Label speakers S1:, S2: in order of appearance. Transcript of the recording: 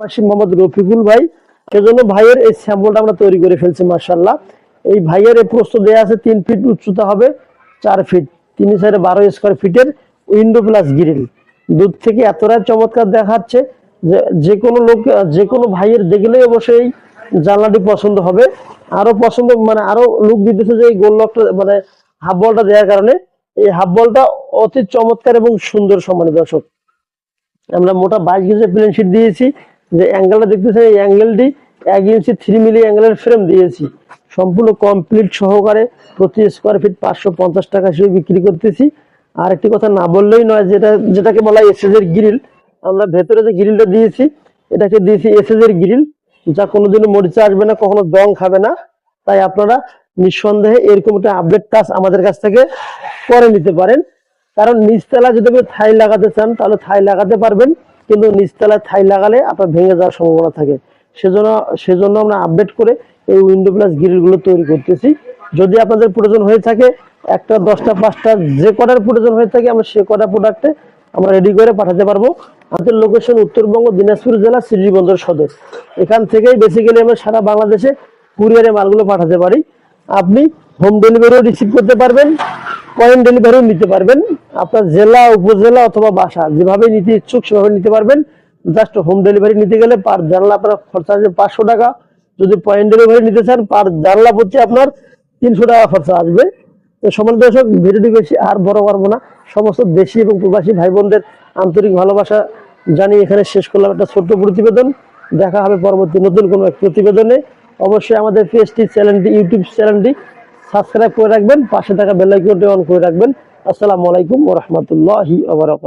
S1: মোহাম্মদ রফিকুল ভাই। সেজন্য ভাইয়ের এই স্যাম্পলটা আমরা তৈরি করে ফেলছি মার্শাল্লাহ এই ভাইয়ের এই প্রস্ত আছে তিন ফিট উচ্চতা হবে, চার ফিট। তিন সাইডে বারো স্কোয়ার ফিটের উইন্ডো প্লাস গ্রিল দূর থেকে এতটাই চমৎকার দেখাচ্ছে যে কোনো লোক যে কোনো ভাইয়ের দেখলেই অবশ্যই জানলাটি পছন্দ হবে। আরও পছন্দ মানে আরও লুক দিতেছে যে এই গোল লকটা মানে হাফ বলটা দেওয়ার কারণে। এই হাফ বলটা অতি চমৎকার এবং সুন্দর, সম্মানিত দর্শক। আমরা মোটা বাইশ গেজের প্লেন শিট দিয়েছি। যে অ্যাঙ্গেলটা দেখতেছেন, এই অ্যাঙ্গেলটি এক ইঞ্চি থ্রি মিলি অ্যাঙ্গেলের ফ্রেম দিয়েছি। সম্পূর্ণ কমপ্লিট সহকারে প্রতি স্কোয়ার ফিট পাঁচশো পঞ্চাশ টাকা হিসেবে বিক্রি করতেছি। আর একটি কথা না বললেই নয়, যেটা, যেটাকে বলা হয় এসএজের গ্রিল আমরা ভেতরে যে গ্রিলটা দিয়েছি, এটাকে দিয়েছি এসএজের গ্রিল যা কোনোদিনও মরিচা আসবে না, কখনো দং খাবে না। তাই আপনারা নিঃসন্দেহে এরকম একটা আপডেট কাজ আমাদের কাছ থেকে করে নিতে পারেন। কারণ নিচতলা যদি থাই লাগাতে চান, তাহলে থাই লাগাতে পারবেন। কিন্তু নিচতলায় থাই লাগালে আপনার ভেঙে যাওয়ার সম্ভাবনা থাকে। সেজন্য সেজন্য আমরা আপডেট করে এই উইন্ডো প্লাস গ্রিলগুলো তৈরি করতেছি। যদি আপনাদের প্রয়োজন হয়ে থাকে, একটা, দশটা, পাঁচটা, যে কটার প্রয়োজন হয়ে থাকে, আমরা সে কটা প্রোডাক্টে আমরা রেডি করে পাঠাতে পারব। আমাদের লোকেশন উত্তরবঙ্গ, দিনাজপুর জেলা শ্রীবন্দর সদর। এখান থেকেই বেসিক্যালি আমরা সারা বাংলাদেশে কুরিয়ারে মালগুলো পাঠাতে পারি। আপনি হোম ডেলিভারিও রিসিভ করতে পারবেন পয়েন্ট ডেলিভারিও নিতে পারবেন। আপনার জেলা, উপজেলা অথবা বাসা যেভাবে নিতে ইচ্ছুক সেভাবে নিতে পারবেন। জাস্ট হোম ডেলিভারি নিতে গেলে পার জানলা আপনার খরচা আসবে পাঁচশো টাকা। যদি পয়েন্ট ডেলিভারি নিতে চান পার জানলা প্রতি আপনার তিনশো টাকা খরচা আসবে। তো সমান দর্শক, ভিডিওটি বেশি আর বড় করব না। সমস্ত দেশি এবং প্রবাসী ভাই বোনদের আন্তরিক ভালোবাসা জানিয়ে এখানে শেষ করলাম একটা ছোট্ট প্রতিবেদন। দেখা হবে পরবর্তী নতুন কোনো এক প্রতিবেদনে। অবশ্যই আমাদের পেজটি, চ্যানেলটি, ইউটিউব চ্যানেলটি সাবস্ক্রাইব করে রাখবেন পাশে থাকা বেলাইকনটি অন করে রাখবেন। আসসালামু আলাইকুম ওয়া রাহমাতুল্লাহি ওয়া বারাকাতুহু।